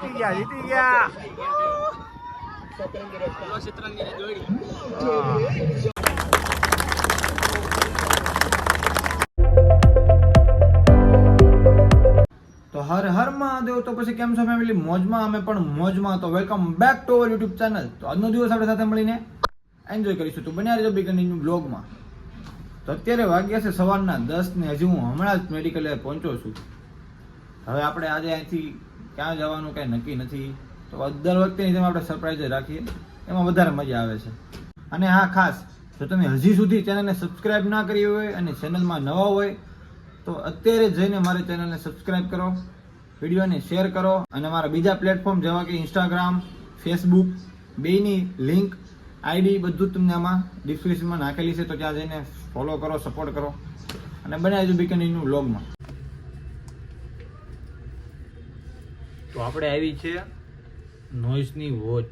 જીતી ગયા જીતી ગયા હા. તો હર હર મહાદેવ તો પછી કેમ છો ફેમિલી મોજમાં અમે પણ મોજમાં તો welcome back to our YouTube channel તો આજનો દિવસ આપણે સાથે મળીને એન્જોય કરીશું. તો બન્યા રહેજો બી કન્ટિન્યુ બ્લોગમાં તો અત્યારે વાગ્યા છે સવારના દસ ને હજી હું હમણાં જ મેડિકલે પહોંચ્યો છું. હવે આપણે આજે અહીંથી ક્યાં જવાનું કાંઈ નક્કી નથી, તો દર વખતેની જેમ આપણે સરપ્રાઈઝ રાખીએ. એમાં વધારે મજા આવે છે. અને હા, ખાસ, જો તમે હજી સુધી ચેનલને સબસ્ક્રાઈબ ના કરી હોય અને ચેનલમાં નવા હોય, તો અત્યારે જઈને મારી ચેનલને સબસ્ક્રાઈબ કરો, વિડીયોને શેર કરો અને મારા બીજા પ્લેટફોર્મ જેવા કે ઇન્સ્ટાગ્રામ ફેસબુક બેની લિંક આઈડી બધું તમને આમાં ડિસ્ક્રિપ્શનમાં નાખેલી છે. તો ત્યાં જઈને ફોલો કરો સપોર્ટ કરો. અને બનાવજો બીકનીનું વ્લોગમાં તો આપણે આવી છે નોઇસની વોચ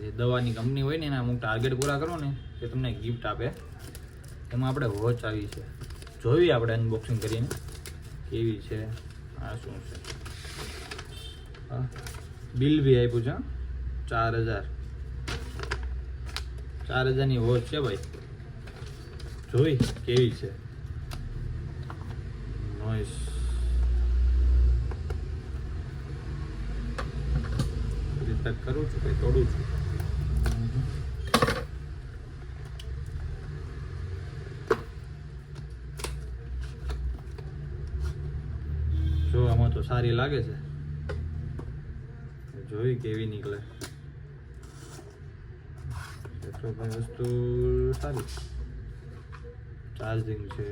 જે દવાની કંપની હોય ને, એના અમુક ટાર્ગેટ પૂરા કરો ને તે તમને ગિફ્ટ આપે. એમાં આપણે વોચ આવી છે. જોઈએ આપણે અનબોક્સિંગ કરીને? કેવી છે? આ શું છે? બિલ બી આપ્યું છે. ચાર હજાર. ચાર હજારની વોચ છે ભાઈ. જોઈ કેવી છે? નોઈસ પેક કરું છું, કંઈ તોડું છું. જો આમાં તો સારી લાગે છે. જોઈ કેવી નીકળે. તો ભાઈ વસ્તુ સારી. ચાર્જિંગ છે.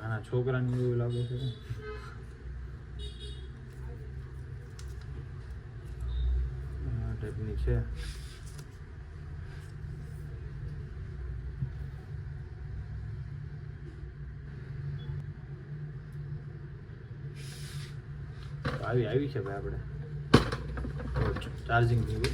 નાના છોકરાની એવું લાગે છે. આ ટાઈપની છે તો આવી આવી છે ભાઈ આપણે ચાર્જિંગ ની હોય.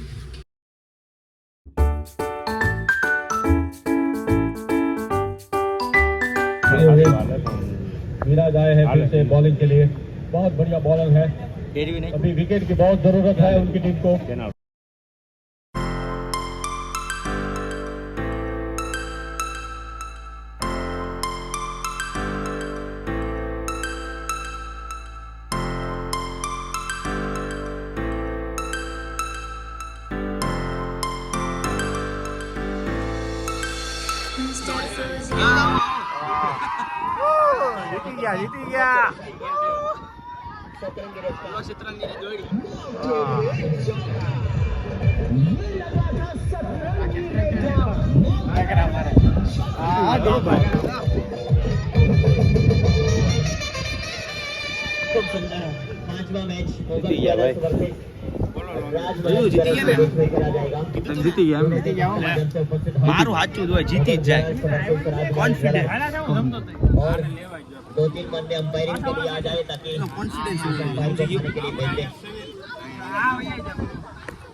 मिराज आए हैं फिर से बॉलिंग के लिए बहुत बढ़िया बॉलर है अभी विकेट की बहुत जरूरत है उनकी टीम को જીતી ગયા જીતી ગયા પાંચમા મેચ જીતી ગયા ભાઈ जीती गया भाई। जीती गया તમે જીતી ગયા એમ? मारू हाथ चूत हुआ जीती जाए कॉन्फिडेंस और दो तीन बंदे अंपायरिंग के लिए आ जाए ताकि अंपायर को खाने के लिए भेज दें ફાઇનલમાં જાય ને તો? डाल सके एक बंदा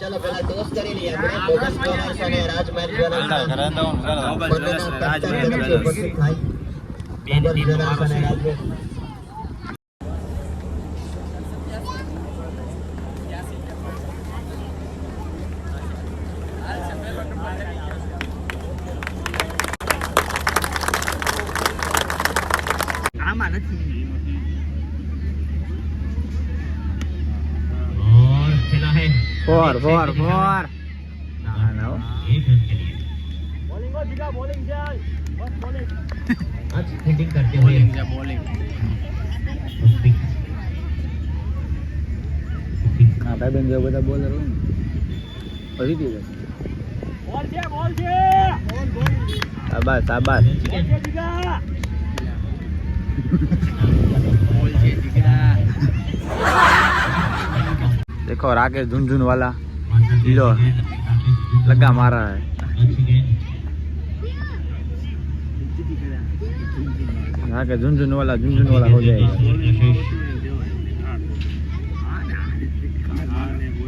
ચલો પેલા ટોસ કરી લઈએ આપણે. બોગસ અને ટીમ મારો છે આમાં નથી. Four four four. ના ના બોલિંગ ઓ જીગા બોલિંગ જાય બસ બોલિંગ આજ ફિટિંગ કરતે હોય બોલિંગ જા બોલિંગ હા ભાઈ બેન જેવું બધા બોલર હોય ફરી દી બોલ છે બોલ છે. દેખો રાકેશ ઝુનઝુનવાલા લો લગા મારા હે. રાકેશ ઝુનઝુનવાલા ઝુનઝુનવાલા હો જાય.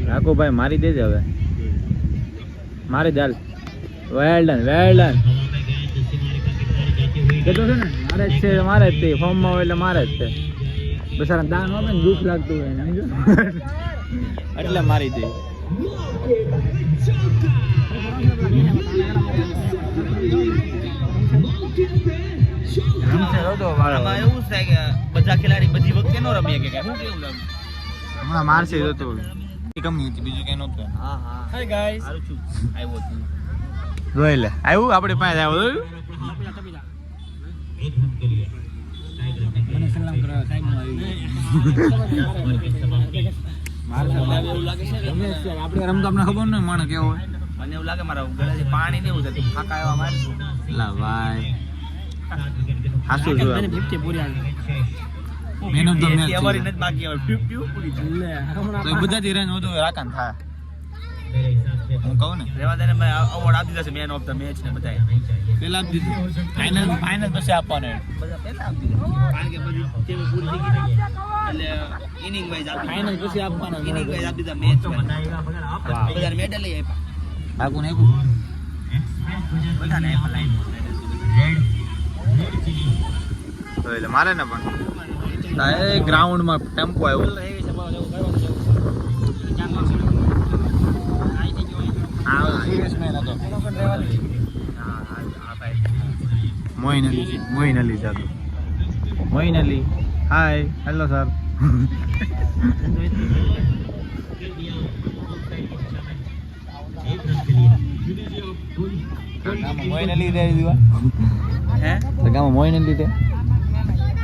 રાઘુભાઈ મારી દેજે હવે. મારી ચાલ વેલ ડન વેલ ડન કેટલો છે ને મારે જ છે મારે જ તે ફોર્મમાં હોય એટલે મારે જ છે બસારા દાન આવે ને દુઃખ લાગતું હોય ને એટલે મારી દે. એવું છે કે બધા ખેલાડી બધી વખતે નો રમી કે શું કેવું હમણાં મારશે તો તો. કંપની હતી બીજું કઈ નહોતું. હા હા. હાય ગાઈસ સારું છું. આવ્યો છું. જોઈ લે. આવ્યું? આપણે પાસે આવ્યો જોયું મને સલામ કરવા સાહેબનું એવું લાગે છે આપણે રમતો આપણે ખબર નહીં મને કેવો હોય. મને એવું લાગે મારા ગળેથી પાણી ને એવું થતું ફાંકા એવા મારશું લા ભાઈ. હાસું જો મને 50 પૂરી આવી. મહેનત તો મેં અમારી નથી બાકી હવે. પ્યુ પ્યુ પૂરી થાય. તો બધાથી રન વધુ રાકાન થાય. હું કહું ને? રેવા દે મેં અવોર્ડ આપી દીધા છે મેન ઓફ ધ મેચ ને બધાય પેલા આપી દીધું. ફાઇનલ ફાઇનલ પછી આપવાનું બધા પહેલા આપી દીધા. કારણ કે બધી ટીમ પૂરી થઈ ગઈ એટલે ઇનિંગ વાઇઝ આપી ફાઇનલ પછી આપવાનું ઇનિંગ વાઇઝ આપી દીધા મેચ બધા મેડલ લઈ આપ્યા. આગું નાખ્યું બધાને આપ્યા. લાઈન તો એટલે મારે ને પણ. ગ્રાઉન્ડમાં ટેમ્પો આવ્યો આ સિરિયસ મેન હતો મોઇન અલી મોઈન અલી જાદુ. Moin Ali. Hi hello sir Moin Ali દે દીવા હે? ગામમાં મોઇન અલી દે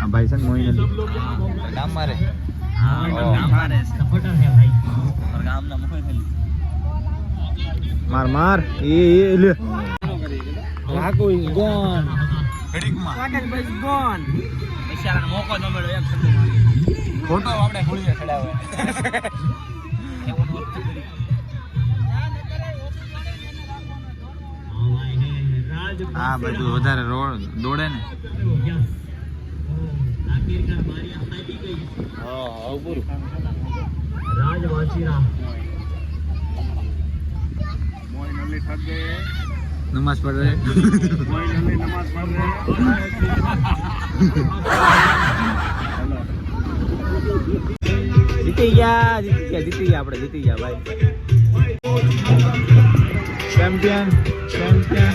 આ ભાઈ છે મોઈન અલી. ગામ મારે ગામ મારે છે. और ગામના મુખે ખાલી માર માર. એ એ લે. રાખો ઇઝ ગોન. ઘડીકમાં બિચારાને મોકો ન મળ્યો એક શબ્દ ફોટો આપણે ખોલીએ ચડાવે આ બધું વધારે રોડ દોડે ને. હા પૂરું નમાઝ પઢ. રહે જીતી ગયા જીતી ગયા જીતી ગયા આપણે જીતી ગયા ભાઈ. Champion champion